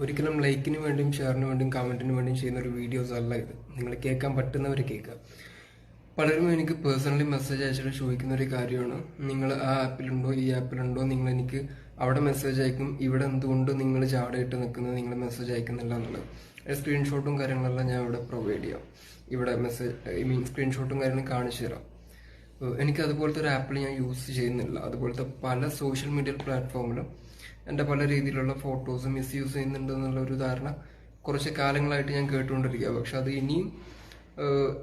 ഒരിക്കലും ലൈക്കിന് വേണ്ടിയും ഷെയറിന് വേണ്ടിയും കമന്റിന് വേണ്ടിയും ചെയ്യുന്ന ഒരു വീഡിയോസ് അല്ല ഇത്. നിങ്ങൾ കേൾക്കാൻ പറ്റുന്നവർ കേൾക്കുക. പലരും എനിക്ക് പേഴ്സണലി മെസ്സേജ് അയച്ചിട്ട് ചോദിക്കുന്ന ഒരു കാര്യമാണ്. നിങ്ങൾ ആ ആപ്പിലുണ്ടോ ഈ ആപ്പിലുണ്ടോ നിങ്ങൾ എനിക്ക് അവിടെ മെസ്സേജ് അയക്കും. ഇവിടെ എന്തുകൊണ്ട് നിങ്ങൾ ചാടയിട്ട് നിൽക്കുന്നത് നിങ്ങൾ മെസ്സേജ് അയക്കുന്നില്ല എന്നുള്ളത്. സ്ക്രീൻഷോട്ടും കാര്യങ്ങളെല്ലാം ഞാൻ ഇവിടെ പ്രൊവൈഡ് ചെയ്യാം. ഇവിടെ മെസ്സേജ് ഐ മീൻ സ്ക്രീൻഷോട്ടും കാര്യങ്ങളും കാണിച്ചു തരാം. എനിക്ക് അതുപോലത്തെ ഒരു ആപ്പിൽ ഞാൻ യൂസ് ചെയ്യുന്നില്ല. അതുപോലത്തെ പല സോഷ്യൽ മീഡിയ പ്ലാറ്റ്ഫോമിലും എന്റെ പല രീതിയിലുള്ള ഫോട്ടോസ് മിസ്യൂസ് ചെയ്യുന്നുണ്ട് എന്നുള്ള ഒരു ധാരണ കുറച്ച് കാലങ്ങളായിട്ട് ഞാൻ കേട്ടുകൊണ്ടിരിക്കുക. പക്ഷെ അത് ഇനിയും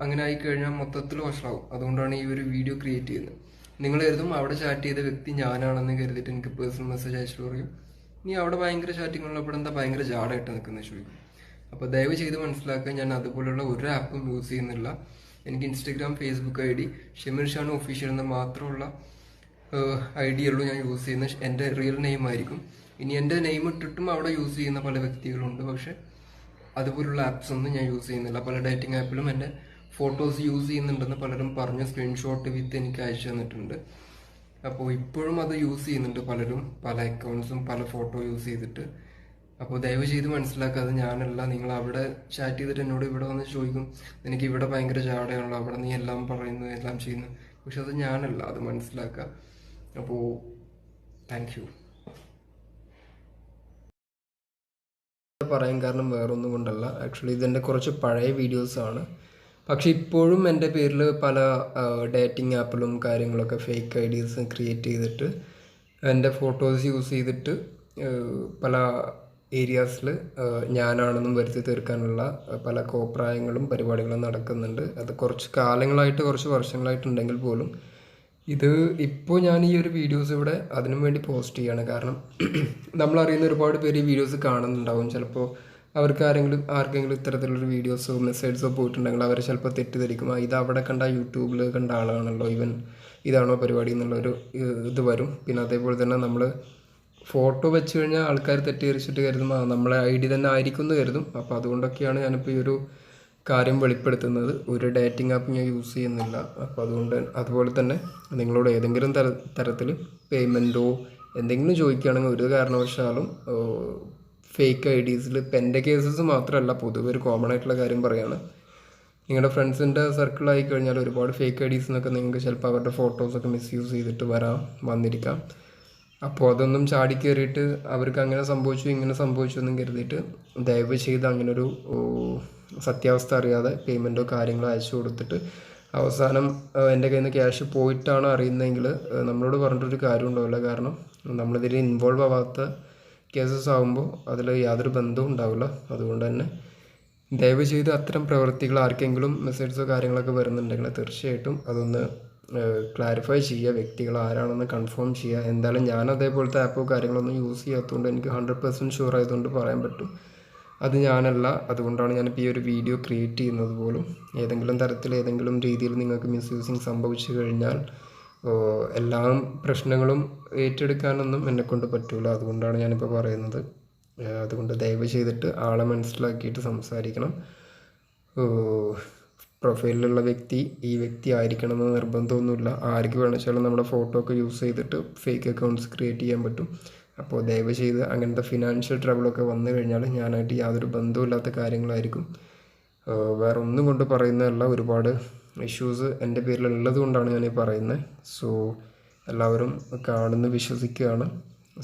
അങ്ങനെ ആയി കഴിഞ്ഞാൽ മൊത്തത്തിൽ വഷളാവും. അതുകൊണ്ടാണ് ഈ ഒരു വീഡിയോ ക്രിയേറ്റ് ചെയ്യുന്നത്. നിങ്ങൾ കരുതും അവിടെ ചാറ്റ് ചെയ്ത വ്യക്തി ഞാനാണെന്ന് കരുതിയിട്ട് എനിക്ക് പേഴ്സണൽ മെസ്സേജ് അയച്ചിട്ട് പറയും. നീ അവിടെ ഭയങ്കര ചാറ്റിംഗ് ഉള്ളപ്പോൾ എന്താ ഭയങ്കര ജാടായിട്ട് നിൽക്കുന്നത് ചോദിക്കും. അപ്പോൾ ദയവ് ചെയ്ത് മനസ്സിലാക്കുക ഞാൻ അതുപോലുള്ള ഒരു ആപ്പും യൂസ് ചെയ്യുന്നില്ല. എനിക്ക് Instagram Facebook I D Shemir Shan official എന്ന മാത്രമുള്ള ഐ ഡി ഉള്ളൂ ഞാൻ യൂസ് ചെയ്യുന്ന. എന്റെ റിയൽ നെയിം ആയിരിക്കും. ഇനി എന്റെ നെയിം ഇട്ടിട്ടും അവിടെ യൂസ് ചെയ്യുന്ന പല വ്യക്തികളുണ്ട്. പക്ഷേ അതുപോലുള്ള ആപ്സ് ഒന്നും ഞാൻ യൂസ് ചെയ്യുന്നില്ല. പല ഡേറ്റിംഗ് ആപ്പിലും എന്റെ ഫോട്ടോസ് യൂസ് ചെയ്യുന്നുണ്ടെന്ന് പലരും പറഞ്ഞ്. സ്ക്രീൻഷോട്ട് വിത്ത് എനിക്ക് അയച്ചു തന്നിട്ടുണ്ട്. അപ്പോൾ ഇപ്പോഴും അത് യൂസ് ചെയ്യുന്നുണ്ട് പലരും. പല അക്കൗണ്ട്സും പല ഫോട്ടോ യൂസ് ചെയ്തിട്ട്. അപ്പോൾ ദയവ് ചെയ്ത് മനസ്സിലാക്കാതെ ഞാനല്ല. നിങ്ങൾ അവിടെ ചാറ്റ് ചെയ്തിട്ട് എന്നോട് ഇവിടെ വന്ന് ചോദിക്കും. നിനക്ക് ഇവിടെ ഭയങ്കര ചാടയാണല്ലോ. അവിടെ നീ എല്ലാം പറയുന്നു എല്ലാം ചെയ്യുന്നു. പക്ഷെ അത് ഞാനല്ല. അത് മനസ്സിലാക്കുക. അപ്പോൾ താങ്ക് യു പറയാൻ കാരണം വേറൊന്നും കൊണ്ടല്ല. ആക്ച്വലി ഇതെന്റെ കുറച്ച് പഴയ വീഡിയോസ് ആണ്. പക്ഷേ ഇപ്പോഴും എന്റെ പേരിൽ പല ഡേറ്റിംഗ് ആപ്പിലും കാര്യങ്ങളൊക്കെ ഫേക്ക് ഐ ക്രിയേറ്റ് ചെയ്തിട്ട് എന്റെ ഫോട്ടോസ് യൂസ് ചെയ്തിട്ട് പല ഏരിയാസിൽ ഞാനാണെന്നും വരുത്തി തീർക്കാനുള്ള പല കോപ്രായങ്ങളും പരിപാടികളും നടക്കുന്നുണ്ട്. അത് കുറച്ച് കാലങ്ങളായിട്ട് കുറച്ച് വർഷങ്ങളായിട്ടുണ്ടെങ്കിൽ പോലും ഇത് ഇപ്പോൾ ഞാൻ ഈ ഒരു വീഡിയോസ് ഇവിടെ അതിനും വേണ്ടി പോസ്റ്റ് ചെയ്യാണ്. കാരണം നമ്മളറിയുന്ന ഒരുപാട് പേര് ഈ വീഡിയോസ് കാണുന്നുണ്ടാവും. ചിലപ്പോൾ അവർക്ക് ആരെങ്കിലും ആർക്കെങ്കിലും ഇത്തരത്തിലുള്ള വീഡിയോസോ മെസ്സേജസോ പോയിട്ടുണ്ടെങ്കിൽ അവർ ചിലപ്പോൾ തെറ്റിദ്ധരിക്കും. ഇത് അവിടെ കണ്ട യൂട്യൂബിൽ കണ്ട ആളാണല്ലോ ഇവൻ. ഇതാണോ പരിപാടി എന്നുള്ളൊരു ഇത് വരും. പിന്നെ അതേപോലെ തന്നെ നമ്മൾ ഫോട്ടോ വെച്ച് കഴിഞ്ഞാൽ ആൾക്കാർ തെറ്റിദ്ധരിച്ചിട്ട് കരുതും. നമ്മളെ ഐ ഡി തന്നെ ആയിരിക്കും എന്ന് കരുതും. അപ്പോൾ അതുകൊണ്ടൊക്കെയാണ് ഞാനിപ്പോൾ ഈ ഒരു കാര്യം വെളിപ്പെടുത്തുന്നത് ഒരു ഡേറ്റിംഗ് ആപ്പ് ഞാൻ യൂസ് ചെയ്യുന്നില്ല. അപ്പോൾ അതുകൊണ്ട് അതുപോലെ തന്നെ നിങ്ങളോട് ഏതെങ്കിലും തര തരത്തിൽ പേയ്മെന്റോ എന്തെങ്കിലും ചോദിക്കുകയാണെങ്കിൽ ഒരു കാരണവശാലും ഫേക്ക് ഐ ഡീസിൽ ഇപ്പം എന്റെ കേസസ് മാത്രമല്ല പൊതുവെ ഒരു കോമൺ ആയിട്ടുള്ള കാര്യം പറയുകയാണ് നിങ്ങളുടെ ഫ്രണ്ട്സിന്റെ സർക്കിളായി കഴിഞ്ഞാൽ ഒരുപാട് ഫേക്ക് ഐ ഡീസ് എന്നൊക്കെ നിങ്ങൾക്ക് ചിലപ്പോൾ അവരുടെ ഫോട്ടോസൊക്കെ മിസ്യൂസ് ചെയ്തിട്ട് വരാം വന്നിരിക്കാം. അപ്പോൾ അതൊന്നും ചാടി കയറിയിട്ട് അവർക്ക് അങ്ങനെ സംഭവിച്ചു ഇങ്ങനെ സംഭവിച്ചു എന്നും കരുതിയിട്ട് ദയവ് ചെയ്ത് അങ്ങനെ ഒരു സത്യാവസ്ഥ അറിയാതെ പേയ്മെന്റോ കാര്യങ്ങളോ അയച്ചു കൊടുത്തിട്ട് അവസാനം എന്റെ കയ്യിൽ നിന്ന് ക്യാഷ് പോയിട്ടാണ് അറിയുന്നതെങ്കിൽ നമ്മളോട് പറഞ്ഞിട്ടൊരു കാര്യം ഉണ്ടാവില്ല കാരണം നമ്മളിതിൽ ഇൻവോൾവ് ആവാത്ത കേസസ് ആകുമ്പോൾ അതിൽ യാതൊരു ബന്ധവും ഉണ്ടാവില്ല. അതുകൊണ്ട് തന്നെ ദയവ് ചെയ്ത് അത്തരം പ്രവൃത്തികൾ ആർക്കെങ്കിലും മെസ്സേജസോ കാര്യങ്ങളൊക്കെ വരുന്നുണ്ടെങ്കിൽ തീർച്ചയായിട്ടും അതൊന്ന് ക്ലാരിഫൈ ചെയ്യുക. വ്യക്തികൾ ആരാണെന്ന് കൺഫേം ചെയ്യുക. എന്തായാലും ഞാൻ അതേപോലത്തെ ആപ്പോ കാര്യങ്ങളൊന്നും യൂസ് ചെയ്യാത്തതുകൊണ്ട് എനിക്ക് ഹൺഡ്രഡ് പെർസെന്റ് ഷുവർ ആയതുകൊണ്ട് പറയാൻ പറ്റും. അത് ഞാനല്ല. അതുകൊണ്ടാണ് ഞാനിപ്പോൾ ഈ ഒരു വീഡിയോ ക്രിയേറ്റ് ചെയ്യുന്നത് പോലും. ഏതെങ്കിലും തരത്തിൽ ഏതെങ്കിലും രീതിയിൽ നിങ്ങൾക്ക് മിസ്യൂസിങ് സംഭവിച്ചു കഴിഞ്ഞാൽ എല്ലാ പ്രശ്നങ്ങളും ഏറ്റെടുക്കാനൊന്നും എന്നെക്കൊണ്ട് പറ്റൂല. അതുകൊണ്ടാണ് ഞാനിപ്പോൾ പറയുന്നത്. അതുകൊണ്ട് ദയവ് ചെയ്തിട്ട് ആളെ മനസ്സിലാക്കിയിട്ട് സംസാരിക്കണം. പ്രൊഫൈലിലുള്ള വ്യക്തി ഈ വ്യക്തി ആയിരിക്കണം ആയിരിക്കണമെന്ന് നിർബന്ധമൊന്നുമില്ല. ആർക്ക് വേണമെച്ചാലും നമ്മുടെ ഫോട്ടോ ഒക്കെ യൂസ് ചെയ്തിട്ട് ഫേക്ക് അക്കൗണ്ട്സ് ക്രിയേറ്റ് ചെയ്യാൻ പറ്റും. അപ്പോൾ ദയവ് ചെയ്ത് അങ്ങനത്തെ ഫിനാൻഷ്യൽ ട്രബിളൊക്കെ വന്നു കഴിഞ്ഞാൽ ഞാനായിട്ട് യാതൊരു ബന്ധമില്ലാത്ത കാര്യങ്ങളായിരിക്കും. വേറെ ഒന്നും കൊണ്ട് പറയുന്നതല്ല. ഒരുപാട് ഇഷ്യൂസ് എന്റെ പേരിലുള്ളത് കൊണ്ടാണ് ഞാൻ ഈ പറയുന്നത് സോ എല്ലാവരും കാണുന്ന വിശ്വസിക്കുകയാണ്.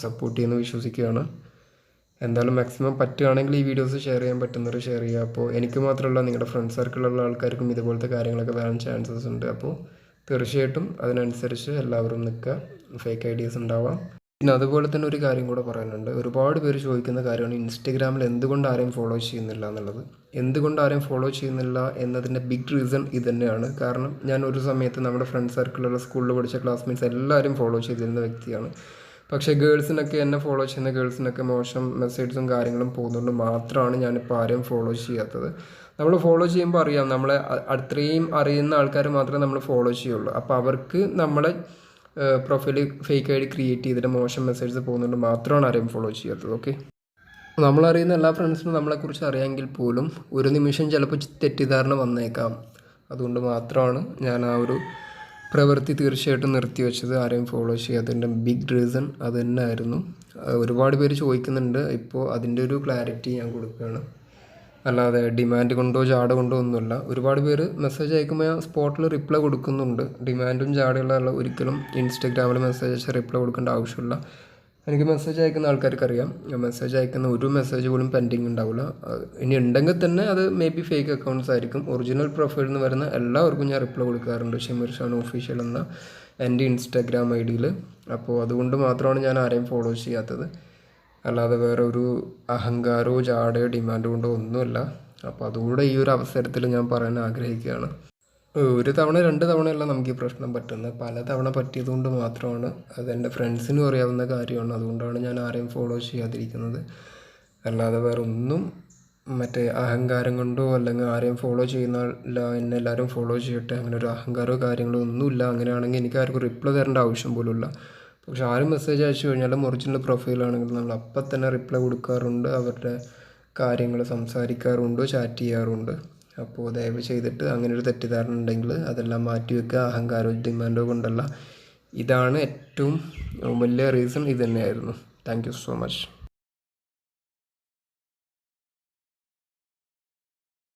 സപ്പോർട്ട് ചെയ്യുന്ന വിശ്വസിക്കുകയാണ്. എന്തായാലും മാക്സിമം പറ്റുകയാണെങ്കിൽ ഈ വീഡിയോസ് ഷെയർ ചെയ്യാൻ പറ്റുന്നവർ ഷെയർ ചെയ്യുക. അപ്പോൾ എനിക്ക് മാത്രമല്ല നിങ്ങളുടെ ഫ്രണ്ട് സർക്കിളിലുള്ള ആൾക്കാർക്കും ഇതുപോലത്തെ കാര്യങ്ങളൊക്കെ വരാൻ ചാൻസസ് ഉണ്ട്. അപ്പോൾ തീർച്ചയായിട്ടും അതിനനുസരിച്ച് എല്ലാവരും നിൽക്കുക. ഫേക്ക് ഐഡിയാസ് ഉണ്ടാവാം. പിന്നെ അതുപോലെ തന്നെ ഒരു കാര്യം കൂടെ പറയാനുണ്ട്. ഒരുപാട് പേര് ചോദിക്കുന്ന കാര്യമാണ് ഇൻസ്റ്റഗ്രാമിൽ എന്തുകൊണ്ട് ആരെയും ഫോളോ ചെയ്യുന്നില്ല എന്നുള്ളത്. എന്തുകൊണ്ട് ആരെയും ഫോളോ ചെയ്യുന്നില്ല എന്നതിന്റെ ബിഗ് റീസൺ ഇത് തന്നെയാണ് കാരണം ഞാൻ ഒരു സമയത്ത് നമ്മുടെ ഫ്രണ്ട് സർക്കിളിലുള്ള സ്കൂളിൽ പഠിച്ച ക്ലാസ്മേറ്റ്സ് എല്ലാവരും ഫോളോ ചെയ്തിരുന്ന വ്യക്തിയാണ്. പക്ഷേ ഗേൾസിനൊക്കെ എന്നെ ഫോളോ ചെയ്യുന്ന ഗേൾസിനൊക്കെ മോശം മെസ്സേജസും കാര്യങ്ങളും പോകുന്നതുകൊണ്ട് മാത്രമാണ് ഞാനിപ്പോൾ ആരെയും ഫോളോ ചെയ്യാത്തത്. നമ്മൾ ഫോളോ ചെയ്യുമ്പോൾ അറിയാം നമ്മളെ അത്രയും അറിയുന്ന ആൾക്കാർ മാത്രമേ നമ്മൾ ഫോളോ ചെയ്യുള്ളൂ. അപ്പോൾ അവർക്ക് നമ്മളെ പ്രൊഫൈൽ ഫേക്ക് ഡി ക്രിയേറ്റ് ചെയ്തിട്ട് മോശം മെസ്സേജസ് പോകുന്നുണ്ട് മാത്രമാണ് ആരെയും ഫോളോ ചെയ്യാത്തത് ഓക്കെ നമ്മളറിയുന്ന എല്ലാ ഫ്രണ്ട്സിനും നമ്മളെക്കുറിച്ച് അറിയാമെങ്കിൽ പോലും ഒരു നിമിഷം ചിലപ്പോൾ തെറ്റിദ്ധാരണ വന്നേക്കാം. അതുകൊണ്ട് മാത്രമാണ് ഞാൻ ആ ഒരു പ്രവൃത്തി തീർച്ചയായിട്ടും നിർത്തിവെച്ചത് ആരെയും ഫോളോ ചെയ്യാത്തതിന്റെ ബിഗ് റീസൺ അത് തന്നെ ആയിരുന്നു ഒരുപാട് പേര് ചോദിക്കുന്നുണ്ട് ഇപ്പോൾ അതിന്റെ ഒരു ക്ലാരിറ്റി ഞാൻ കൊടുക്കുകയാണ്. അല്ലാതെ ഡിമാൻഡ് കൊണ്ടോ ജാട കൊണ്ടോ ഒന്നുമില്ല. ഒരുപാട് പേര് മെസ്സേജ് അയക്കുമ്പോൾ ഞാൻ സ്പോട്ടിൽ റിപ്ലൈ കൊടുക്കുന്നുണ്ട്. ഡിമാൻഡും ജാടയുള്ള ഒരിക്കലും ഇൻസ്റ്റഗ്രാമിൽ മെസ്സേജ് അയച്ചാൽ റിപ്ലൈ കൊടുക്കേണ്ട ആവശ്യമില്ല. എനിക്ക് മെസ്സേജ് അയക്കുന്ന ആൾക്കാർക്ക് അറിയാം മെസ്സേജ് അയക്കുന്ന ഒരു മെസ്സേജ് പോലും പെൻഡിങ് ഉണ്ടാവില്ല. ഇനി ഉണ്ടെങ്കിൽ തന്നെ അത് മേ ബി ഫേക്ക് അക്കൗണ്ട്സ് ആയിരിക്കും. ഒറിജിനൽ പ്രൊഫൈലിൽ നിന്ന് വരുന്ന എല്ലാവർക്കും ഞാൻ റിപ്ലൈ കൊടുക്കാറുണ്ട്. ഷിമിർ ഷാൻ ഒഫീഷ്യൽ എന്ന എന്റെ ഇൻസ്റ്റാഗ്രാം ഐ ഡിയിൽ അപ്പോൾ അതുകൊണ്ട് മാത്രമാണ് ഞാൻ ആരെയും ഫോളോ ചെയ്യാത്തത്. അല്ലാതെ വേറെ ഒരു അഹങ്കാരമോ ജാടയോ ഡിമാൻഡ് കൊണ്ടോ ഒന്നുമല്ല. അപ്പോൾ അതുകൂടെ ഈ ഒരു അവസരത്തിൽ ഞാൻ പറയാൻ ആഗ്രഹിക്കുകയാണ്. ഒരു തവണ രണ്ട് തവണയല്ല നമുക്ക് ഈ പ്രശ്നം പറ്റുന്നത്. പല തവണ പറ്റിയതുകൊണ്ട് മാത്രമാണ് അത് എന്റെ ഫ്രണ്ട്സിനും അറിയാവുന്ന കാര്യമാണ്. അതുകൊണ്ടാണ് ഞാൻ ആരെയും ഫോളോ ചെയ്യാതിരിക്കുന്നത്. അല്ലാതെ വേറെ ഒന്നും മറ്റേ അഹങ്കാരം കൊണ്ടോ അല്ലെങ്കിൽ ആരെയും ഫോളോ ചെയ്യുന്നില്ല എന്നെ എല്ലാവരും ഫോളോ ചെയ്യട്ടെ അങ്ങനെ ഒരു അഹങ്കാരമോ കാര്യങ്ങളോ ഒന്നുമില്ല. അങ്ങനെയാണെങ്കിൽ എനിക്ക് ആർക്കും റിപ്ലൈ തരേണ്ട ആവശ്യം പോലുമില്ല. പക്ഷെ ആരും മെസ്സേജ് അയച്ചു കഴിഞ്ഞാലും ഒറിജിനൽ പ്രൊഫൈലാണെങ്കിൽ നമ്മൾ അപ്പം തന്നെ റിപ്ലൈ കൊടുക്കാറുണ്ട് അവരുടെ കാര്യങ്ങൾ സംസാരിക്കാറുണ്ട് ചാറ്റ് ചെയ്യാറുണ്ട്. അപ്പോൾ ദയവ് ചെയ്തിട്ട് അങ്ങനെ ഒരു തെറ്റിദ്ധാരണ ഉണ്ടെങ്കിൽ അതെല്ലാം മാറ്റി വെക്കുക. അഹങ്കാരോ ഡിമാൻഡോ കൊണ്ടല്ല. ഇതാണ് ഏറ്റവും വലിയ റീസൺ ഇത് തന്നെയായിരുന്നു താങ്ക് യു സോ മച്ച്